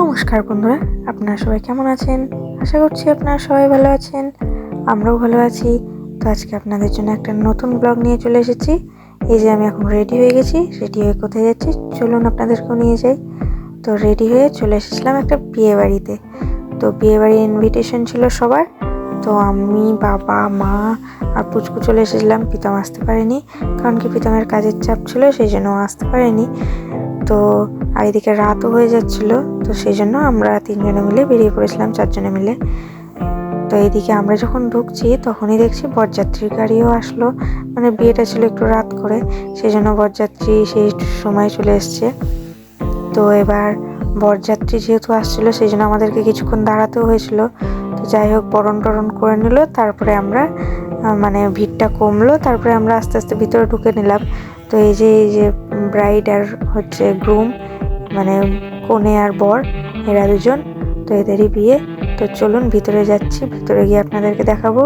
নমস্কার বন্ধুরা, আপনারা সবাই কেমন আছেন? আশা করছি আপনারা সবাই ভালো আছেন, আমরাও ভালো আছি। তো আজকে আপনাদের জন্য একটা নতুন ব্লগ নিয়ে চলে এসেছি। এই যে আমি এখন রেডি হয়ে গেছি রেডি হয়ে কোথায় যাচ্ছি? চলুন আপনাদেরকেও নিয়ে যাই। তো রেডি হয়ে চলে এসেছিলাম একটা বিয়ে বাড়িতে তো বিয়ে বাড়ির ইনভিটেশন ছিল সবার। তো আমি, বাবা, মা আর পুচকু চলে এসেছিলাম প্রীতম আসতে পারেনি। কারণ কি প্রীতমের কাজের চাপ ছিল, সেই জন্য আসতে পারেনি। তো আর এদিকে রাতও হয়ে যাচ্ছিল, তো সেই জন্য আমরা তিনজনে মিলে বেরিয়ে পড়েছিলাম, চারজনে মিলে। তো এইদিকে আমরা যখন ঢুকছি, তখনই দেখছি বরযাত্রীর গাড়িও আসলো। মানে বিয়েটা ছিল একটু রাত করে, সেই জন্য বরযাত্রী সেই সময় চলে এসছে। তো এবার বরযাত্রী যেহেতু আসছিল, সেই জন্য আমাদেরকে কিছুক্ষণ দাঁড়াতেও হয়েছিল। তো যাই হোক, বরণ টরণ করে নিল, তারপরে আমরা মানে ভিড়টা কমলো, তারপরে আমরা আস্তে আস্তে ভিতরে ঢুকে নিলাম। তো এই যে এই যে ব্রাইড আর হচ্ছে গ্রুম মানে কনে আর বর এরা দুজন। তো এদেরই বিয়ে। তো চলুন ভিতরে যাচ্ছি। ভিতরে গিয়ে আপনাদেরকে দেখাবো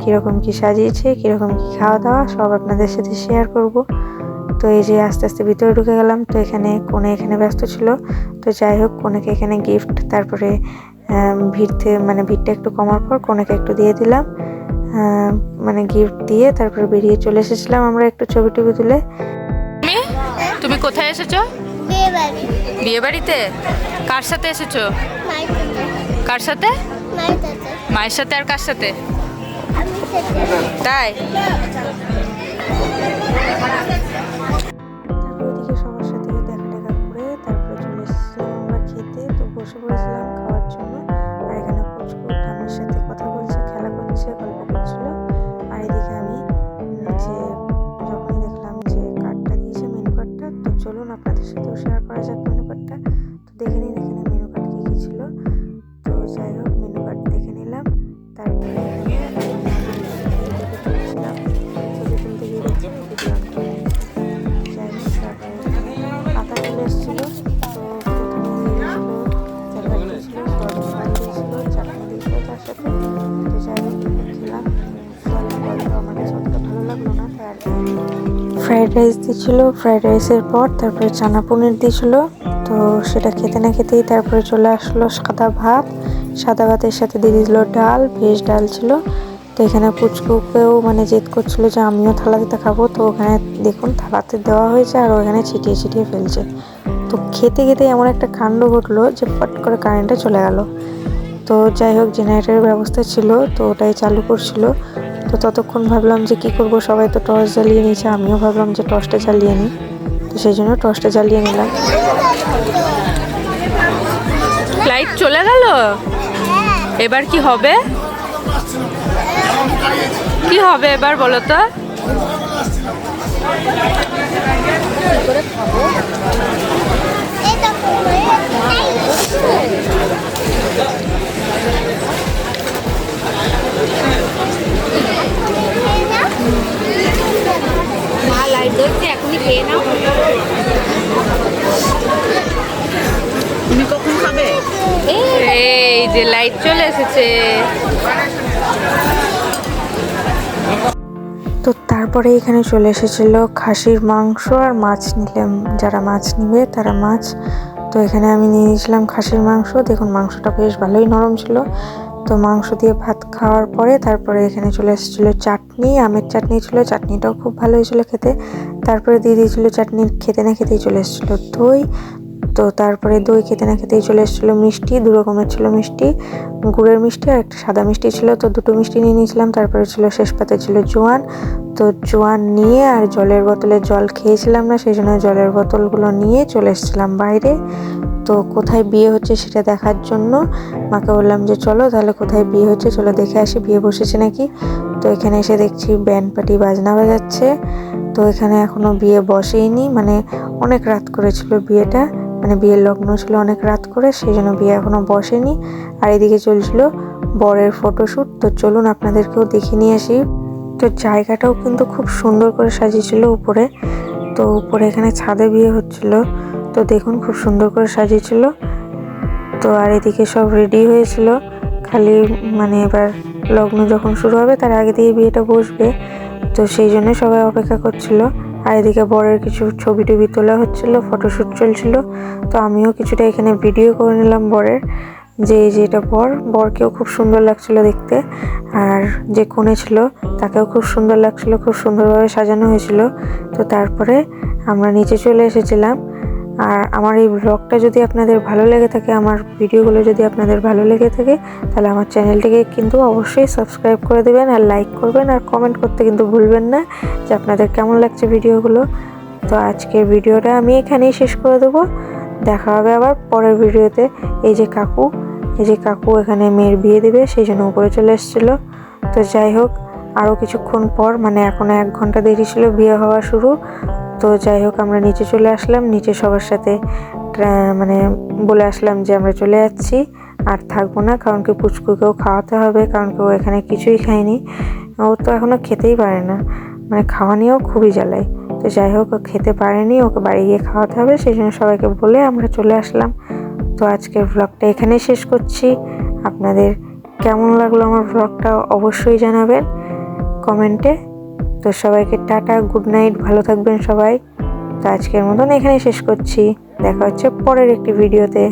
কীরকম কী সাজিয়েছে কীরকম কী খাওয়া দাওয়া সব আপনাদের সাথে শেয়ার করব। তো এই যে আস্তে আস্তে ভিতরে ঢুকে গেলাম। তো এখানে কোনে এখানে ব্যস্ত ছিল। তো যাই হোক কোনেকে এখানে গিফট তারপরে আম, ভিড় থেকে মানে ভিড়টা একটু কমার পর কোনেকে একটু দিয়ে দিলাম। মানে গিফট দিয়ে তারপরে বেরিয়ে চলে এসেছিলাম আমরা একটু ছবি টবি তুলে। তুমি কোথায় এসেছ? বিয়ে বাড়িতে কার সাথে এসেছ? কার সাথে? মায়ের সাথে। আর কার সাথে। তাই? শেয়ার করা যাক মেনু কার্ডটা তো দেখে নিন এখানে মেনু কার্ড কী কী ছিল। তো যাই হোক মেনু কার্ড দেখে নিলাম। তারপরে তুলতে যাই হোক এসেছিল। তো তার সাথে। যাই হোক ভালো লাগল না ফ্রাইড রাইস দিয়েছিল। ফ্রাইড রাইসের পর তারপরে চানা পনির দিয়েছিল। তো সেটা খেতে না খেতেই তারপরে চলে আসলো সাদা ভাত। সাদা ভাতের সাথে দিয়ে দিয়েছিল ডাল, ভেজ ডাল ছিল। তো এখানে পুচকুকেও মানে জেদ করছিল যে আমিও থালাতে খাব। তো ওখানে দেখুন থালাতে দেওয়া হয়েছে আর ওখানে ছিটিয়ে ছিটিয়ে ফেলছে। তো খেতে খেতে এমন একটা কাণ্ড ঘটলো যে ফট করে কারেন্টটা চলে গেল। তো যাই হোক জেনারেটরের ব্যবস্থা ছিল। তো ওটাই চালু করছিল। তো ততক্ষণ ভাবলাম যে কি করব সবাই তো টর্চ জ্বালিয়ে নিয়েছে আমিও ভাবলাম যে টর্চটা জ্বালিয়ে নিই। তো সেই জন্য টর্চটা জ্বালিয়ে নিলাম। ফ্লাইট চলে গেল? এবার কি হবে? কি হবে এবার বলো তো? যে লাইট চলে এসেছে। তো তারপরে এখানে চলে এসেছিল খাসির মাংস আর মাছ নিলাম। যারা মাছ নিবে তারা মাছ। তো এখানে আমি নিয়ে নিয়েছিলাম খাসির মাংস। দেখুন, মাংসটা বেশ ভালোই নরম ছিল। তো মাংস দিয়ে ভাত খাওয়ার পরে তারপরে এখানে চলে এসেছিল চাটনি। আমের চাটনি ছিল, চাটনিটাও খুব ভালো হয়েছিলো খেতে। তারপরে দিয়ে দিয়েছিলো চাটনি খেতে না খেতেই চলে এসেছিল দই। তো তারপরে দই খেতে না খেতেই চলে এসেছিল মিষ্টি, দু রকমের ছিল মিষ্টি, গুড়ের মিষ্টি আর একটা সাদা মিষ্টি ছিল। তো দুটো মিষ্টি নিয়ে নিয়েছিলাম, তারপরে ছিল শেষ পাতে ছিল জোয়ান। তো জোয়ান নিয়ে আর জলের বোতলে জল খেয়েছিলাম না, সেই জন্য জলের বোতলগুলো নিয়ে চলে এসেছিলাম বাইরে। তো কোথায় বিয়ে হচ্ছে সেটা দেখার জন্য মাকে বললাম যে, চলো তাহলে কোথায় বিয়ে হচ্ছে চলো দেখে আসি, বিয়ে বসেছে নাকি? তো এখানে এসে দেখছি ব্যান্ড পার্টি বাজনা বাজাচ্ছে। তো এখানে এখনও বিয়ে বসেইনি মানে অনেক রাত করেছিল বিয়েটা। মানে বিয়ের লগ্ন ছিল অনেক রাত করে সেই জন্য বিয়ে এখনও বসেনি। আর এদিকে চলছিল বরের ফটোশ্যুট তো চলুন আপনাদেরকেও দেখে নিয়ে আসি। তো জায়গাটাও কিন্তু খুব সুন্দর করে সাজিয়েছিল উপরে। তো উপরে এখানে ছাদে বিয়ে হচ্ছিল, তো দেখুন খুব সুন্দর করে সাজিয়েছিল। তো আর এদিকে সব রেডি হয়েছিল। খালি মানে এবার লগ্ন যখন শুরু হবে, তার আগে দিয়ে বিয়েটা বসবে। তো সেই জন্য সবাই অপেক্ষা করছিল। আর এদিকে বরের কিছু ছবি টবি তোলা হচ্ছিল ফটোশ্যুট চলছিল। তো আমিও কিছুটা এখানে ভিডিও করে নিলাম বরের, যে যেটা বর, বরকেও খুব সুন্দর লাগছিল দেখতে। আর যে কনে ছিল, তাকেও খুব সুন্দর লাগছিল, খুব সুন্দরভাবে সাজানো হয়েছিল। তো তারপরে আমরা নিচে চলে এসেছিলাম আর আমার এই ব্লগটা যদি আপনাদের ভালো লেগে থাকে, আমার ভিডিওগুলো যদি আপনাদের ভালো লেগে থাকে, তাহলে আমার চ্যানেলটিকে কিন্তু অবশ্যই সাবস্ক্রাইব করে দেবেন আর লাইক করবেন আর কমেন্ট করতে কিন্তু ভুলবেন না যে আপনাদের কেমন লাগছে ভিডিওগুলো। তো আজকের ভিডিওটা আমি এখানেই শেষ করে দেবো। দেখা হবে আবার পরের ভিডিওতে। এই যে কাকু, এই যে কাকু এখানে মেয়ের বিয়ে দেবে, সেই জন্য উপরে চলে এসেছিল। তো যাই হোক, আরও কিছুক্ষণ পর মানে এখনও এক ঘণ্টা দেরি ছিল, বিয়ে হওয়া শুরু। তো যাই হোক, আমরা নিচে চলে আসলাম। নিচে সবার সাথে মানে বলে আসলাম যে আমরা চলে যাচ্ছি। আর থাকব না, কারণ কি পুচকুকেও খাওয়াতে হবে, কারণ কি ও এখানে কিছুই খায়নি। ও তো এখনও খেতেই পারে না মানে খাওয়া নিয়েও খুবই জ্বালায়। তো যাই হোক, ও খেতে পারেনি, ওকে বাড়ি গিয়ে খাওয়াতে হবে, সেই জন্য সবাইকে বলে আমরা চলে আসলাম। তো আজকের ব্লগটা এখানেই শেষ করছি। আপনাদের কেমন লাগল আমার ব্লগটা অবশ্যই জানাবেন কমেন্টে। তো সবাইকে টাটা, গুড নাইট, ভালো থাকবেন সবাই। তো আজকের মতন এখানে শেষ করছি। দেখা হচ্ছে পরের একটি ভিডিওতে।